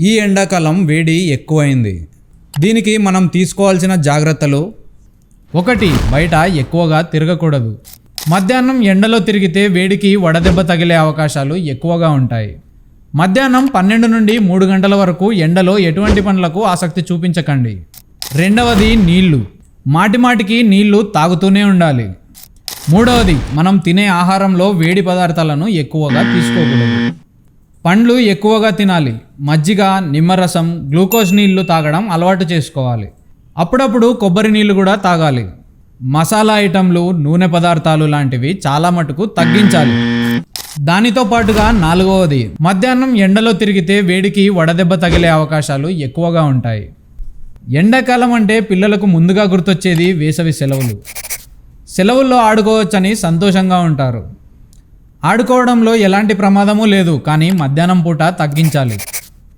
ఈ ఎండాకాలం వేడి ఎక్కువైంది. దీనికి మనం తీసుకోవాల్సిన జాగ్రత్తలు. ఒకటి బయట ఎక్కువగా తిరగకూడదు. మధ్యాహ్నం ఎండలో తిరిగితే వేడికి వడదెబ్బ తగిలే అవకాశాలు ఎక్కువగా ఉంటాయి. మధ్యాహ్నం పన్నెండు నుండి మూడు గంటల వరకు ఎండలో ఎటువంటి పనులకు ఆసక్తి చూపించకండి. రెండవది నీళ్ళు. మాటిమాటికి నీళ్ళు తాగుతూనే ఉండాలి. మూడవది మనం తినే ఆహారంలో వేడి పదార్థాలను ఎక్కువగా తీసుకోకూడదు. పండ్లు ఎక్కువగా తినాలి మజ్జిగ నిమ్మరసం గ్లూకోజ్ నీళ్ళు తాగడం అలవాటు చేసుకోవాలి. అప్పుడప్పుడు కొబ్బరి నీళ్ళు కూడా తాగాలి. మసాలా ఐటంలు నూనె పదార్థాలు లాంటివి చాలా మటుకు తగ్గించాలి. దానితో పాటుగా నాలుగవది మధ్యాహ్నం ఎండలో తిరిగితే వేడికి వడదెబ్బ తగిలే అవకాశాలు ఎక్కువగా ఉంటాయి. ఎండాకాలం అంటే పిల్లలకు ముందుగా గుర్తొచ్చేది వేసవి సెలవులు. సెలవుల్లో ఆడుకోవచ్చని సంతోషంగా ఉంటారు. ఆడుకోవడంలో ఎలాంటి ప్రమాదము లేదు కానీ మధ్యాహ్నం పూట తగ్గించాలి.